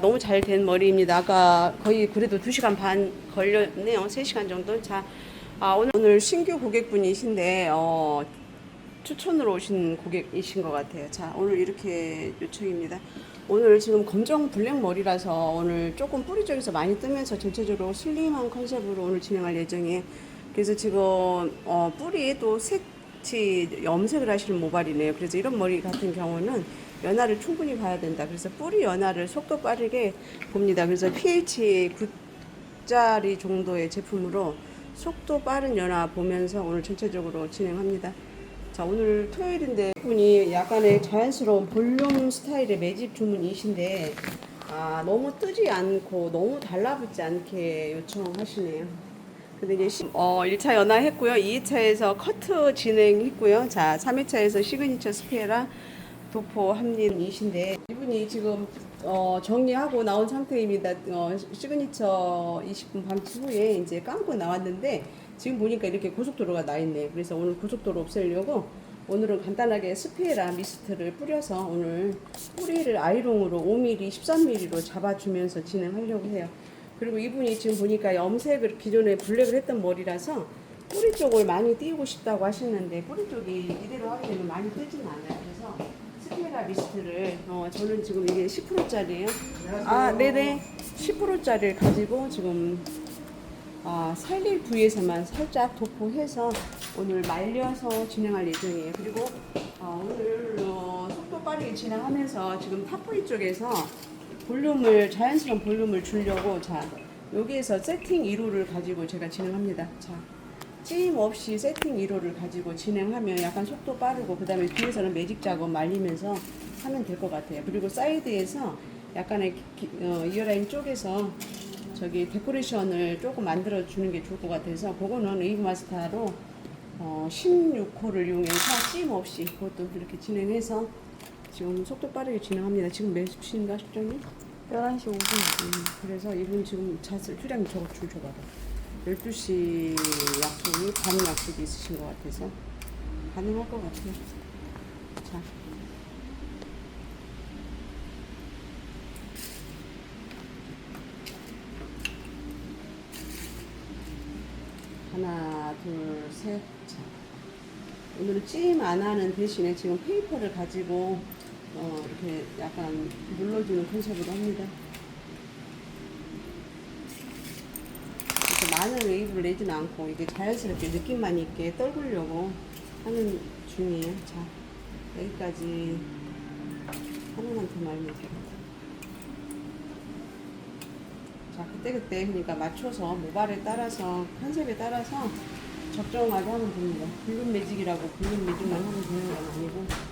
너무 잘 된 머리입니다. 아까 거의 그래도 2시간 반 걸렸네요. 3시간 정도. 자, 아, 오늘, 오늘 신규 고객분이신데, 어, 추천으로 오신 고객이신 것 같아요. 자, 오늘 이렇게 요청입니다. 오늘 지금 검정 블랙 머리라서 오늘 조금 뿌리 쪽에서 많이 뜨면서 전체적으로 슬림한 컨셉으로 오늘 진행할 예정이에요. 그래서 지금 어, 뿌리에 또 색치 염색을 하시는 모발이네요. 그래서 이런 머리 같은 경우는 연화를 충분히 봐야 된다. 그래서 뿌리 연화를 속도 빠르게 봅니다. 그래서 pH 9짜리 정도의 제품으로 속도 빠른 연화 보면서 오늘 전체적으로 진행합니다. 자 오늘 토요일인데 분이 약간의 자연스러운 볼륨 스타일의 매집 주문이신데 아 너무 뜨지 않고 너무 달라붙지 않게 요청하시네요. 근데 이제 시- 어 1차 연화했고요. 2차에서 커트 진행했고요. 자 3회차에서 시그니처 스페라 도포 합린이신데 이분이 지금 어, 정리하고 나온 상태입니다. 어, 시그니처 20분 밤 후에 이제 감고 나왔는데 지금 보니까 이렇게 고속도로가 나 있네요. 그래서 오늘 고속도로 없애려고 오늘은 간단하게 스페라 미스트를 뿌려서 오늘 뿌리를 아이롱으로 5mm, 13mm로 잡아주면서 진행하려고 해요. 그리고 이분이 지금 보니까 염색을 기존에 블랙을 했던 머리라서 뿌리 쪽을 많이 띄우고 싶다고 하시는데 뿌리 쪽이 이대로 하게 되면 많이 뜨진 않아요. 그래서 스페라 미스트를 어, 저는 지금 이게 10%짜리예요. 아, 네네. 10%짜리를 가지고 지금 아, 살릴 부위에서만 살짝 도포해서 오늘 말려서 진행할 예정이에요. 그리고 어, 오늘 어, 속도 빠르게 진행하면서 지금 탑부위 쪽에서 볼륨을 자연스러운 볼륨을 주려고 자 여기에서 세팅 1호를 가지고 제가 진행합니다. 자 찌임 없이 세팅 1호를 가지고 진행하면 약간 속도 빠르고 그 다음에 뒤에서는 매직 작업 말리면서 하면 될 것 같아요. 그리고 사이드에서 약간의 기- 어, 이어라인 쪽에서 저기 데코레이션을 조금 만들어 주는 게 좋을 것 같아서 그거는 웨이브 마스터로 어, 16호를 이용해서 찜 없이 그것도 이렇게 진행해서 지금 속도 빠르게 진행합니다. 지금 몇 시인가 싶죠님? 11시 5분. 음, 그래서 이분 지금 자슬 휴량 저거 줄 줘봐라. 12시 약속이 반 약속이 있으신 것 같아서 가능할 것 같아요. 자. 하나, 둘, 셋. 자. 오늘은 찜 안 하는 대신에 지금 페이퍼를 가지고 어, 이렇게 약간 눌러주는 컨셉으로 합니다. 그래서 많은 웨이브를 내지는 않고 이게 자연스럽게 느낌만 있게 떨구려고 하는 중이에요. 자, 여기까지 하나만 더 말면 돼요. 자, 그때그때 그러니까 맞춰서 모발에 따라서 컨셉에 따라서 적정하게 하면 됩니다. 블룸 매직이라고 블룸 매직만 하면 되는 건 아니고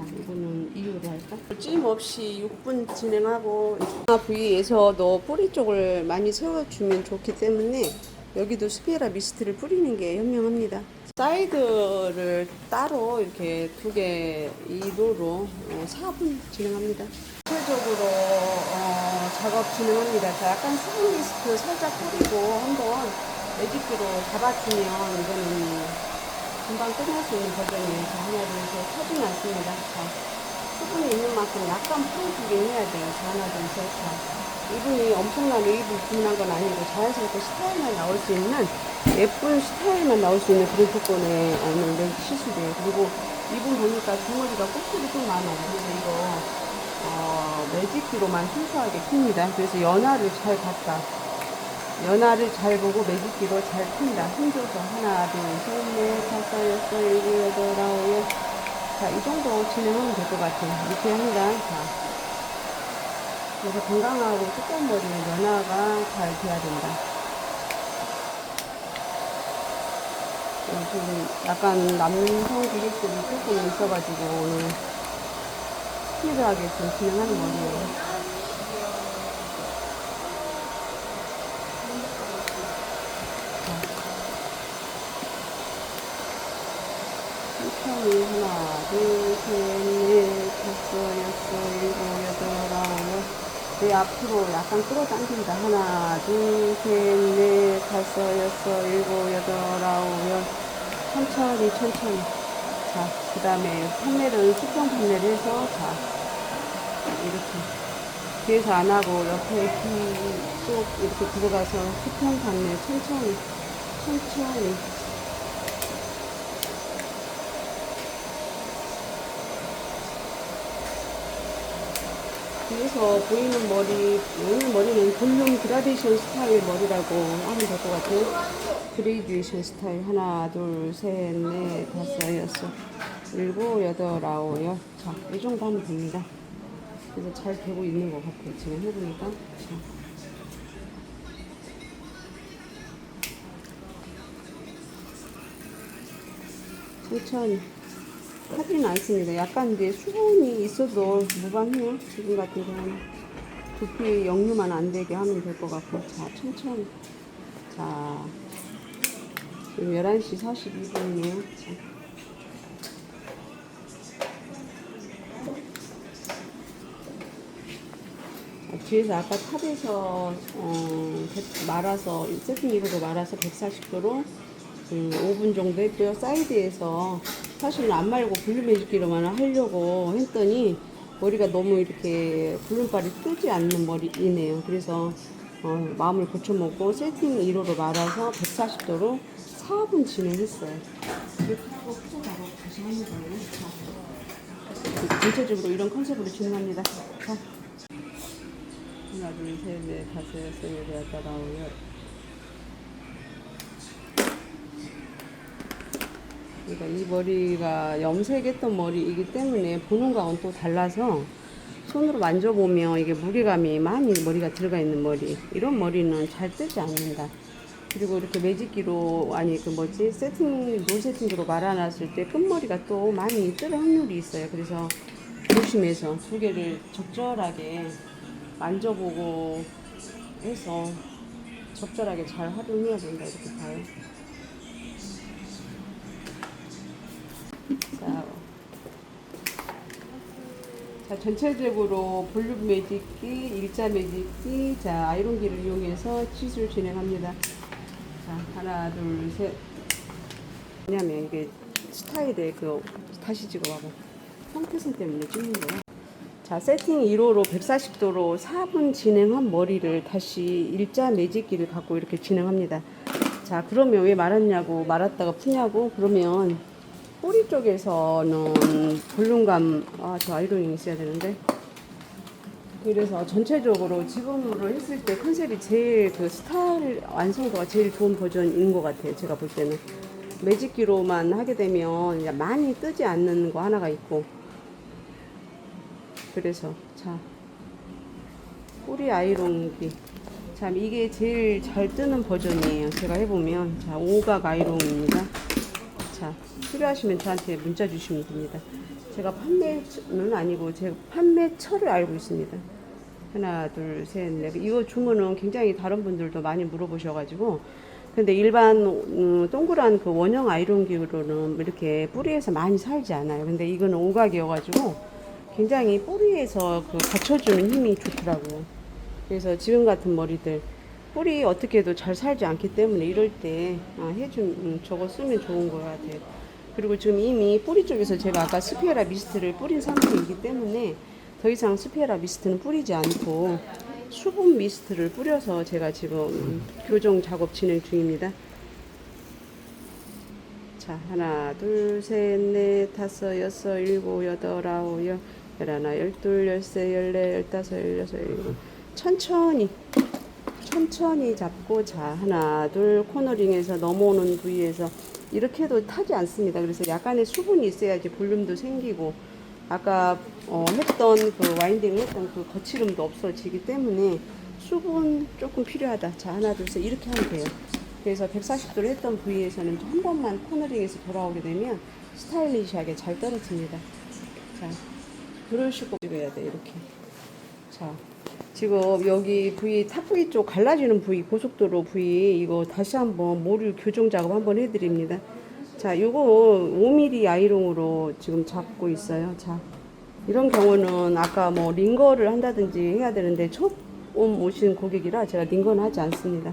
자, 이거는 이유로 할까? 찜 없이 6분 진행하고 이 부위에서도 뿌리 쪽을 많이 세워주면 좋기 때문에 여기도 스피에라 미스트를 뿌리는 게 현명합니다. 사이드를 따로 이렇게 두개 2도로 4분 진행합니다. 전체적으로 어, 작업 진행합니다. 자, 약간 수분 미스트 살짝 뿌리고 한번 매직기로 잡아주면 이거는 금방 끝날 수 있는 버전이에요. 자, 하나, 둘, 셋. 터지지 않습니다. 자, 수분이 있는 만큼 약간 풀어주긴 해야 돼요. 자, 하나, 둘, 셋. 자, 이분이 엄청난 웨이브 주문한 건 아니고 자연스럽게 스타일만 나올 수 있는 예쁜 스타일만 나올 수 있는 그런 조건에 오늘 시술이에요. 그리고 이분 보니까 주머니가 꼭지이 좀 많아요. 그래서 이거 어, 매직기로만 순수하게 킵니다. 그래서 연화를 잘 봤다. 연화를 잘 보고 매직기로 잘 푼다. 힘줘서 하나, 둘, 셋, 넷, 다섯, 여섯, 일곱, 여덟, 아홉, 열. 자, 이 정도 진행하면 될 것 같아요. 이렇게 합니다. 자. 그래서 건강하고 두꺼운 머리는 연화가 잘 돼야 된다. 어, 지금 약간 남성 고객들이 조금 있어가지고 오늘 스피드하게 좀 진행하는 머리예요. 천천히 앞으로 약간 끌어당긴다. 하나, 둘, 셋, 넷, 다섯, 여섯, 일곱, 여덟, 아홉, 열. 천천히, 천천히. 자, 그 다음에 판매를, 수평 판매를 해서, 자, 이렇게. 뒤에서 안 하고 옆에 뒤쪽 이렇게 들어가서 수평 판매 천천히, 천천히. 뒤에서 보이는 머리, 오는 머리는 볼륨 그라데이션 스타일 머리라고 하면 될 것 같아요. 그레이듀에이션 스타일. 하나, 둘, 셋, 넷, 다섯, 여섯, 일곱, 여덟, 아홉, 열. 자, 이 정도 하면 됩니다. 그래서 잘 되고 있는 것 같아요. 지금 해보니까. 자. 천천히. 하지는 않습니다. 약간 이제 수분이 있어도 무방해요. 지금 같은 경우는. 두피 역류만 안 되게 하면 될 것 같고. 자, 천천히. 자. 지금 11시 42분이에요. 자. 자, 뒤에서 아까 탑에서 어, 백- 말아서 세팅 이후로 말아서 140도로 음, 5분 정도 했고요. 사이드에서 사실은 안 말고 매직기로만 하려고 했더니 머리가 너무 이렇게 블룸빨이 뜨지 않는 머리이네요. 그래서 어, 마음을 고쳐먹고 세팅 1호로 말아서 140도로 4분 진행했어요. 이렇게 하고 후자 작업 다시 하는 거예요. 자, 전체적으로 이런 컨셉으로 진행합니다. 자. 하나, 둘, 셋, 넷, 다섯, 여섯, 일곱, 여덟, 아홉, 열. 그러니까 이 머리가 염색했던 머리이기 때문에 보는 거하고는 또 달라서 손으로 만져보면 이게 무게감이 많이 머리가 들어가 있는 머리 이런 머리는 잘 뜨지 않는다. 그리고 이렇게 매직기로 아니 그 뭐지 세팅 롤 세팅으로 말아놨을 때 끝머리가 또 많이 뜰 확률이 있어요. 그래서 조심해서 두 개를 적절하게 만져보고 해서 적절하게 잘 활용해야 된다. 이렇게 봐요. 자, 자 전체적으로 볼륨 매직기, 일자 매직기, 자 아이론기를 이용해서 치수를 진행합니다. 자 하나 둘 셋. 왜냐면 이게 스타일에 그 다시 찍어봐봐. 형태선 때문에 찍는 거야. 자, 세팅 1호로 140도로 4분 진행한 머리를 다시 일자 매직기를 갖고 이렇게 진행합니다. 자, 그러면 왜 말았냐고, 말았다가 푸냐고, 그러면 뿌리 쪽에서는 볼륨감, 아, 저 아이로닝 있어야 되는데. 그래서 전체적으로 지금으로 했을 때 컨셉이 제일 그 스타일 완성도가 제일 좋은 버전인 것 같아요. 제가 볼 때는. 매직기로만 하게 되면 많이 뜨지 않는 거 하나가 있고, 그래서 자 뿌리 아이롱기 참 이게 제일 잘 뜨는 버전이에요 제가 해보면 자 오각 아이롱입니다 자 필요하시면 저한테 문자 주시면 됩니다. 제가 판매는 아니고 제가 판매처를 알고 있습니다. 하나 둘 셋 넷. 이거 주문은 굉장히 다른 분들도 많이 물어보셔가지고. 근데 일반 음, 동그란 그 원형 아이론기로는 이렇게 뿌리에서 많이 살지 않아요. 근데 이거는 오각이어가지고 굉장히 뿌리에서 그 받쳐주는 힘이 좋더라고요. 그래서 지금 같은 머리들 뿌리 어떻게 해도 잘 살지 않기 때문에 이럴 때 아, 해준 음, 저거 쓰면 좋은 것 같아요. 그리고 지금 이미 뿌리 쪽에서 제가 아까 스피에라 미스트를 뿌린 상태이기 때문에 더 이상 스피에라 미스트는 뿌리지 않고 수분 미스트를 뿌려서 제가 지금 음, 교정 작업 진행 중입니다. 자, 하나, 둘, 셋, 넷, 다섯, 여섯, 일곱, 여덟, 아홉, 열, 열하나, 열둘, 열세, 열네, 열다섯, 열여섯, 일곱. 천천히, 천천히 잡고, 자, 하나, 둘, 코너링에서 넘어오는 부위에서 이렇게 해도 타지 않습니다. 그래서 약간의 수분이 있어야지 볼륨도 생기고, 아까 어, 했던 그 와인딩을 했던 그 거칠음도 없어지기 때문에 수분 조금 필요하다. 자, 하나, 둘, 셋 이렇게 하면 돼요. 그래서 140도로 했던 부위에서는 한 번만 코너링에서 돌아오게 되면 스타일리시하게 잘 떨어집니다. 자, 그러시고 찍어야 돼, 이렇게. 자, 지금 여기 부위, 탑 부위 쪽 갈라지는 부위, 고속도로 부위, 이거 다시 한번 모류 교정 작업 한번 해드립니다. 자, 요거 5mm 아이롱으로 지금 잡고 있어요. 자, 이런 경우는 아까 뭐 링거를 한다든지 해야 되는데 처음 오신 고객이라 제가 링거는 하지 않습니다.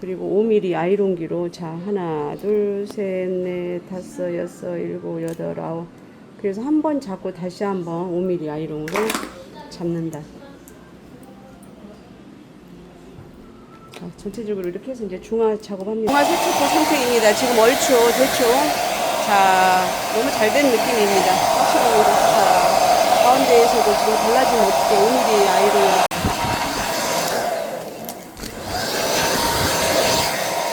그리고 5mm 아이론기로 자 하나 둘 셋 넷 다섯 여섯 일곱 여덟 아홉 그래서 한 번 잡고 다시 한번 5mm 아이론으로 잡는다. 전체적으로 이렇게 해서 이제 중화 작업합니다. 중화 세척도 상태입니다. 지금 얼추 대충 자 너무 잘 된 느낌입니다. 확실히 자 가운데에서도 지금 달라진 없게 5mm 아이론으로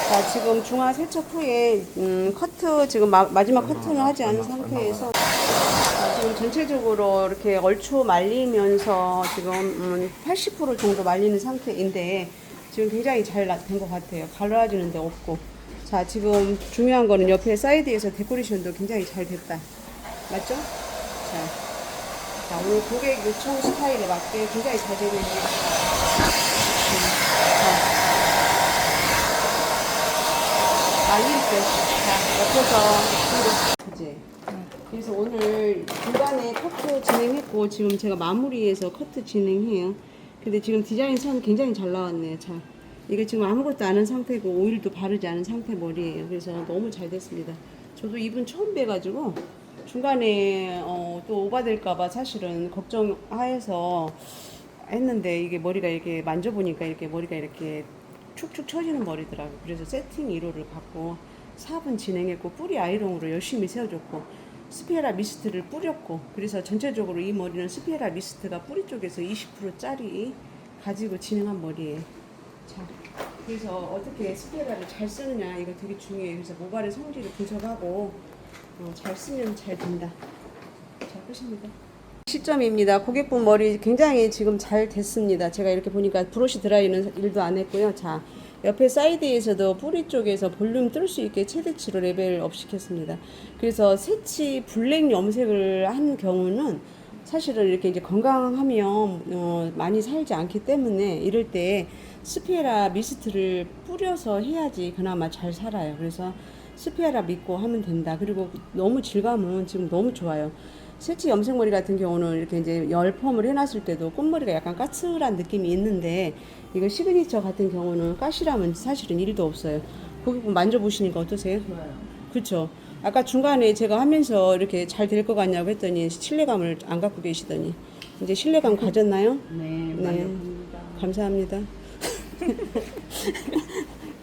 자, 지금 중화 세척 후에 음, 커트 지금 마, 마지막 커트는 하지 않은 상태에서 자, 지금 전체적으로 이렇게 얼추 말리면서 지금 음, 80% 정도 말리는 상태인데 지금 굉장히 잘 된 것 같아요. 갈라지는 데 없고. 자, 지금 중요한 거는 옆에 사이드에서 데코레이션도 굉장히 잘 됐다. 맞죠? 자, 자 오늘 고객 요청 스타일에 맞게 굉장히 잘 되고 있네요. 음, 자. 말릴 때, 자, 옆에서, 그지? 그래서 오늘 중간에 커트 진행했고, 지금 제가 마무리해서 커트 진행해요. 근데 지금 디자인 선 굉장히 잘 나왔네요. 자, 이게 지금 아무것도 안 한 상태고, 오일도 바르지 않은 상태 머리예요. 그래서 너무 잘 됐습니다. 저도 이분 처음 뵈가지고, 중간에 어, 또 오바될까봐 사실은 걱정하여서 했는데, 이게 머리가 이렇게 만져보니까 이렇게 머리가 이렇게 축축 처지는 머리더라고요. 그래서 세팅 1호를 갖고 4분 진행했고 뿌리 아이롱으로 열심히 세워줬고 스피에라 미스트를 뿌렸고 그래서 전체적으로 이 머리는 스피에라 미스트가 뿌리 쪽에서 20%짜리 가지고 진행한 머리예요. 자, 그래서 어떻게 스피에라를 잘 쓰느냐 이거 되게 중요해요. 그래서 모발의 성질을 분석하고 어, 잘 쓰면 잘 된다. 자, 끝입니다. 시점입니다. 고객분 머리 굉장히 지금 잘 됐습니다. 제가 이렇게 보니까 브러쉬 드라이는 일도 안 했고요. 자, 옆에 사이드에서도 뿌리 쪽에서 볼륨 뜰 수 있게 최대치로 레벨 업 시켰습니다. 그래서 새치 블랙 염색을 한 경우는 사실은 이렇게 이제 건강하면 어, 많이 살지 않기 때문에 이럴 때 스피에라 미스트를 뿌려서 해야지 그나마 잘 살아요. 그래서 스피에라 믿고 하면 된다. 그리고 너무 질감은 지금 너무 좋아요. 실제 염색머리 같은 경우는 이렇게 이제 열펌을 해놨을 때도 꽃머리가 약간 까칠한 느낌이 있는데 이거 시그니처 같은 경우는 까실함은 사실은 일도 없어요. 고객분 만져보시니까 어떠세요? 좋아요. 그렇죠. 아까 중간에 제가 하면서 이렇게 잘 될 것 같냐고 했더니 신뢰감을 안 갖고 계시더니 이제 신뢰감 가졌나요? 네, 네. 만족합니다. 감사합니다.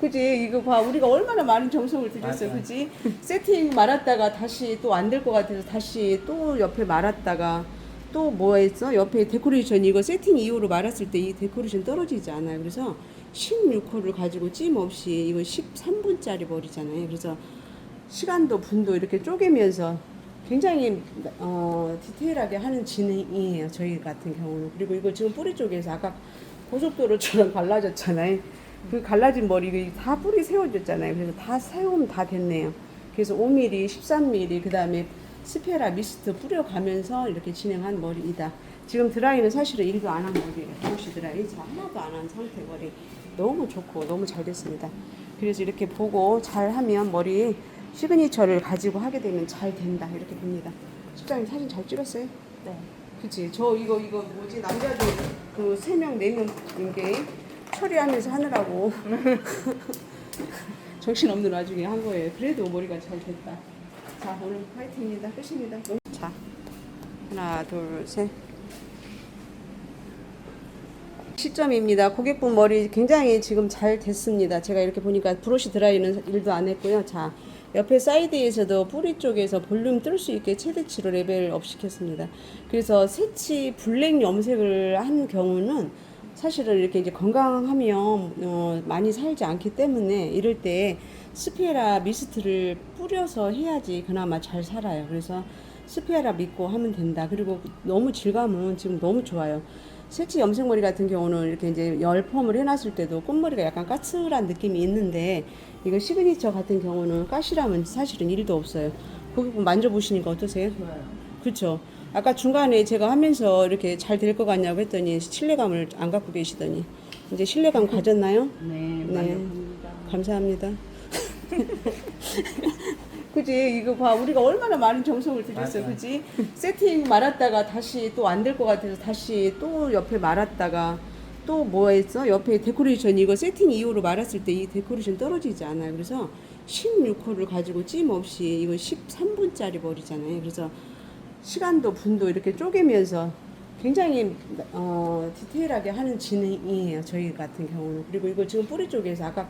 그지? 이거 봐. 우리가 얼마나 많은 정성을 맞아요. 그지? 세팅 말았다가 다시 또 안 될 것 같아서 다시 또 옆에 말았다가 또 뭐 했어? 옆에 데코레이션 이거 세팅 이후로 말았을 때 이 데코레이션 떨어지지 않아요. 그래서 16호를 가지고 찜 없이 이거 13분짜리 머리잖아요. 그래서 시간도 분도 이렇게 쪼개면서 굉장히 어, 디테일하게 하는 진행이에요. 저희 같은 경우는. 그리고 이거 지금 뿌리 쪽에서 아까 고속도로처럼 갈라졌잖아요 그 갈라진 머리 이거 다 뿌리 세워졌잖아요 그래서 다 세우면 다 됐네요 그래서 5mm 13mm 그 다음에 스페라 미스트 뿌려가면서 이렇게 진행한 머리이다 지금 드라이는 사실은 일도 안 한 머리예요 브러쉬 드라이 자, 하나도 안 한 상태 머리 너무 좋고 너무 잘 됐습니다 그래서 이렇게 보고 잘 하면 머리 시그니처를 가지고 하게 되면 잘 된다 이렇게 봅니다. 실장님 사진 잘 찍었어요? 네. 그치? 저 이거 이거 뭐지 남자들 그세명네명 인게 처리하면서 하느라고 정신 없는 와중에 한 거예요. 그래도 머리가 잘 됐다. 자 오늘 화이팅입니다. 끝입니다. 자 하나 둘 셋. 시점입니다. 고객분 머리 굉장히 지금 잘 됐습니다. 제가 이렇게 보니까 브러쉬 드라이는 일도 안 했고요. 자, 옆에 사이드에서도 뿌리 쪽에서 볼륨 뜰 수 있게 최대치로 레벨 업 시켰습니다. 그래서 새치 블랙 염색을 한 경우는 사실은 이렇게 이제 건강하면 어, 많이 살지 않기 때문에 이럴 때 스피에라 미스트를 뿌려서 해야지 그나마 잘 살아요. 그래서 스피에라 믿고 하면 된다. 그리고 너무 질감은 지금 너무 좋아요. 실제 염색머리 같은 경우는 이렇게 이제 열펌을 해놨을 때도 꽃머리가 약간 까칠한 느낌이 있는데 이거 시그니처 같은 경우는 까실함은 사실은 일도 없어요. 고객분 만져보시니까 어떠세요? 좋아요. 그렇죠. 아까 중간에 제가 하면서 이렇게 잘 될 것 같냐고 했더니 신뢰감을 안 갖고 계시더니 이제 신뢰감 가졌나요? 네, 네. 만족합니다. 감사합니다. 그지 이거 봐 우리가 얼마나 많은 정성을 들였어. 그지 세팅 말았다가 다시 또 안 될 것 같아서 다시 또 옆에 말았다가 또 뭐 했어 옆에 데코레이션 이거 세팅 이후로 말았을 때 이 데코레이션 떨어지지 않아요 그래서 16호를 가지고 찜 없이 이거 13분짜리 머리잖아요 그래서 시간도 분도 이렇게 쪼개면서 굉장히 어, 디테일하게 하는 진행이에요 저희 같은 경우는. 그리고 이거 지금 뿌리 쪽에서 아까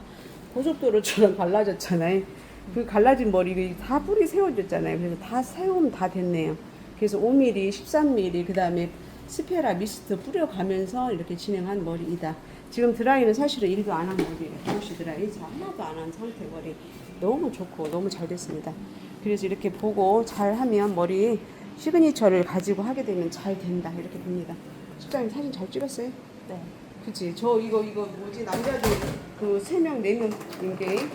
고속도로처럼 갈라졌잖아요. 그 갈라진 머리 다 뿌리 세워졌잖아요. 그래서 다 세우면 다 됐네요. 그래서 5mm 13mm 그 다음에 스페라 미스트 뿌려가면서 이렇게 진행한 머리이다. 지금 드라이는 사실은 일도 안 한 머리예요. 동시 드라이. 하나도 안 한 상태 머리. 너무 좋고 너무 잘 됐습니다. 그래서 이렇게 보고 잘 하면 머리 시그니처를 가지고 하게 되면 잘 된다 이렇게 봅니다. 실장님 사진 잘 찍었어요? 네. 그치 저 이거 이거 뭐지 남자들 그 세 명 네명 이게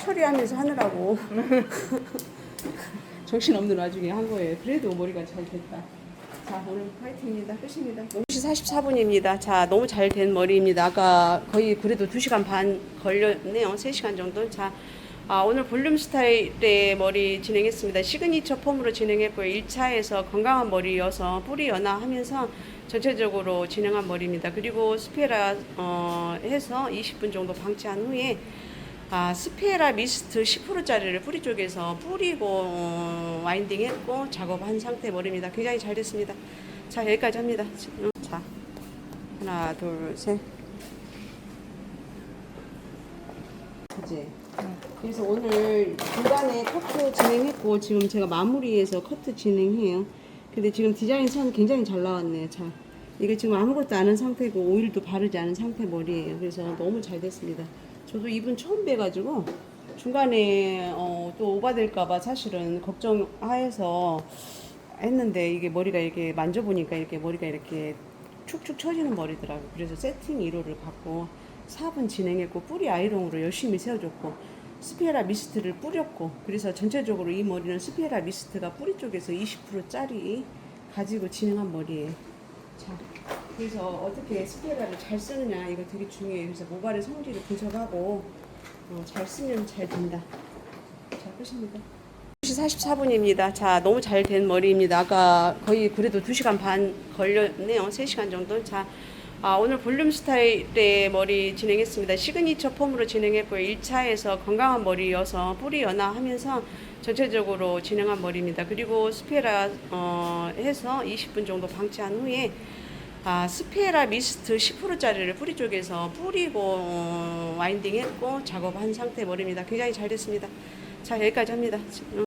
처리하면서 하느라고 정신 없는 와중에 한 거예요. 그래도 머리가 잘 됐다. 자 오늘 파이팅입니다. 끝입니다. 2시 44분입니다. 자 너무 잘 된 머리입니다. 아까 거의 그래도 2시간 반 걸렸네요. 3시간 정도. 자 아, 오늘 볼륨 스타일의 머리 진행했습니다. 시그니처 폼으로 진행했고요. 1차에서 건강한 머리여서 뿌리 연화하면서 전체적으로 진행한 머리입니다. 그리고 스페라 어, 해서 20분 정도 방치한 후에 아, 스페라 미스트 10%짜리를 뿌리 쪽에서 뿌리고 어, 와인딩 했고 작업한 상태 머리입니다. 굉장히 잘 됐습니다. 자, 여기까지 합니다. 자, 하나, 둘, 셋. 그지? 그래서 오늘 중간에 커트 진행했고 지금 제가 마무리해서 커트 진행해요. 근데 지금 디자인 선 굉장히 잘 나왔네요. 자, 이게 지금 아무것도 안 한 상태고 오일도 바르지 않은 상태 머리예요. 그래서 너무 잘 됐습니다. 저도 이분 처음 뵈가지고 중간에 어, 또 오바될까봐 사실은 걱정하여서 했는데 이게 머리가 이렇게 만져보니까 이렇게 머리가 이렇게 축축 처지는 머리더라고요. 그래서 세팅 1호를 갖고 4분 진행했고 뿌리 아이롱으로 열심히 세워줬고 스피에라 미스트를 뿌렸고 그래서 전체적으로 이 머리는 스피에라 미스트가 뿌리 쪽에서 20%짜리 가지고 진행한 머리예요. 자, 그래서 어떻게 스피에라를 잘 쓰느냐 이거 되게 중요해요. 그래서 모발의 성질을 분석하고 어, 잘 쓰면 잘 된다. 자, 끝입니다. 2시 44분입니다. 자, 너무 잘 된 머리입니다. 아까 거의 그래도 2시간 반 걸렸네요. 3시간 정도. 자, 아, 오늘 볼륨 스타일의 머리 진행했습니다. 시그니처 폼으로 진행했고요. 1차에서 건강한 머리여서 뿌리 연화하면서 전체적으로 진행한 머리입니다. 그리고 스페라 어, 해서 20분 정도 방치한 후에 아, 스페라 미스트 10%짜리를 뿌리 쪽에서 뿌리고 어, 와인딩 했고 작업한 상태 머리입니다. 굉장히 잘 됐습니다. 자, 여기까지 합니다.